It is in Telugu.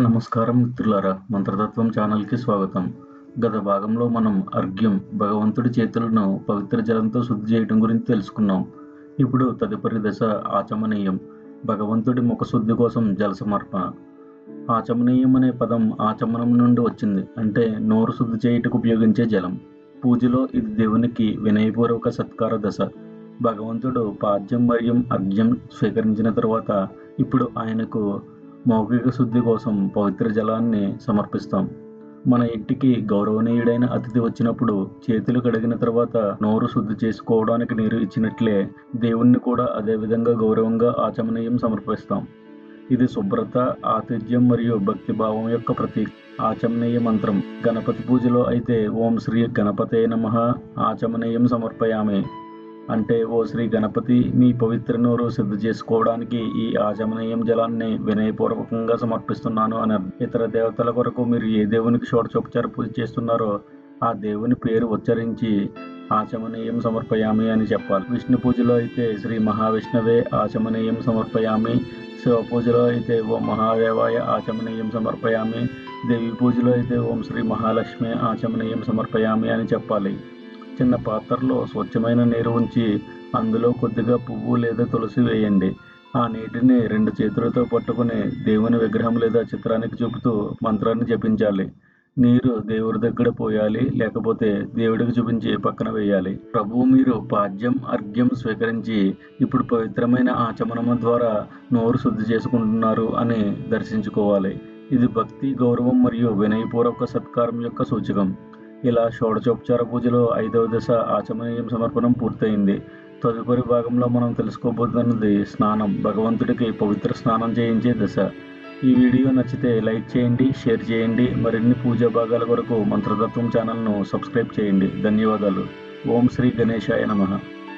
నమస్కారం మిత్రులారా మంత్రతత్వం ఛానల్కి స్వాగతం. గత భాగంలో మనం అర్ఘ్యం భగవంతుడి చేతులను పవిత్ర జలంతో శుద్ధి చేయడం గురించి తెలుసుకున్నాం. ఇప్పుడు తదుపరి దశ ఆచమనీయం భగవంతుడి ముఖశుద్ధి కోసం జల సమర్పణ ఆచమనీయం అనే పదం ఆచమనం నుండి వచ్చింది అంటే నోరు శుద్ధి చేయుటకు ఉపయోగించే జలం. పూజలో ఇది దేవునికి వినయపూర్వక సత్కార దశ. భగవంతుడు పాద్యం మరియు అర్ఘ్యం స్వీకరించిన తరువాత ఇప్పుడు ఆయనకు మౌఖిక శుద్ధి కోసం పవిత్ర జలాన్ని సమర్పిస్తాం. మన ఇంటికి గౌరవనీయుడైన అతిథి వచ్చినప్పుడు చేతులు కడిగిన తర్వాత నోరు శుద్ధి చేసుకోవడానికి నీరు ఇచ్చినట్లే దేవుణ్ణి కూడా అదేవిధంగా గౌరవంగా ఆచమనీయం సమర్పిస్తాం. ఇది శుభ్రత ఆతిథ్యం మరియు భక్తి భావం యొక్క ప్రతీక. ఆచమనీయ మంత్రం. గణపతి పూజలో అయితే ఓం శ్రీ గణపతే నమ. ఆచమనీయం సమర్పయామి. అంటే ఓ శ్రీ గణపతి మీ పవిత్ర నోరు సిద్ధి చేసుకోవడానికి ఈ ఆచమనీయం జలాన్ని వినయపూర్వకంగా సమర్పిస్తున్నాను అని ఇతర దేవతల కొరకు మీరు ఏ దేవునికి షోడచోపచార పూజ చేస్తున్నారో ఆ దేవుని పేరు ఉచ్చరించి ఆచమనీయం సమర్పయామి అని చెప్పాలి. విష్ణు పూజలో అయితే శ్రీ మహావిష్ణవే ఆచమనీయం సమర్పయామి. శివ పూజలో అయితే ఓం మహాదేవాయ ఆచమనీయం సమర్పయామి. దేవి పూజలో అయితే ఓం శ్రీ మహాలక్ష్మి ఆచమనీయం సమర్పయామి అని చెప్పాలి. చిన్న పాత్రలో స్వచ్ఛమైన నీరు ఉంచి అందులో కొద్దిగా పువ్వు లేదా తులసి వేయండి. ఆ నీటిని రెండు చేతులతో పట్టుకుని దేవుని విగ్రహం లేదా చిత్రానికి చూపుతూ మంత్రాన్ని జపించాలి. నీరు దేవుడి దగ్గర పోయాలి లేకపోతే దేవుడికి చూపించి పక్కన వేయాలి. ప్రభువు మీరు పాద్యం అర్ఘ్యం స్వీకరించి ఇప్పుడు పవిత్రమైన ఆచమనము ద్వారా నోరు శుద్ధి చేసుకుంటున్నారు అని దర్శించుకోవాలి. ఇది భక్తి గౌరవం మరియు వినయపూర్వక సత్కారం యొక్క సూచకం. ఇలా షోడచోపచార పూజలో ఐదవ దశ ఆచమనీయం సమర్పణం పూర్తయింది. తదుపరి భాగంలో మనం తెలుసుకోబోతున్నది స్నానం. భగవంతుడికి పవిత్ర స్నానం చేయించే దశ. ఈ వీడియో నచ్చితే లైక్ చేయండి షేర్ చేయండి. మరిన్ని పూజా భాగాల కొరకు మంత్రతత్వం ఛానల్ను సబ్స్క్రైబ్ చేయండి. ధన్యవాదాలు. ఓం శ్రీ గణేశాయ నమః.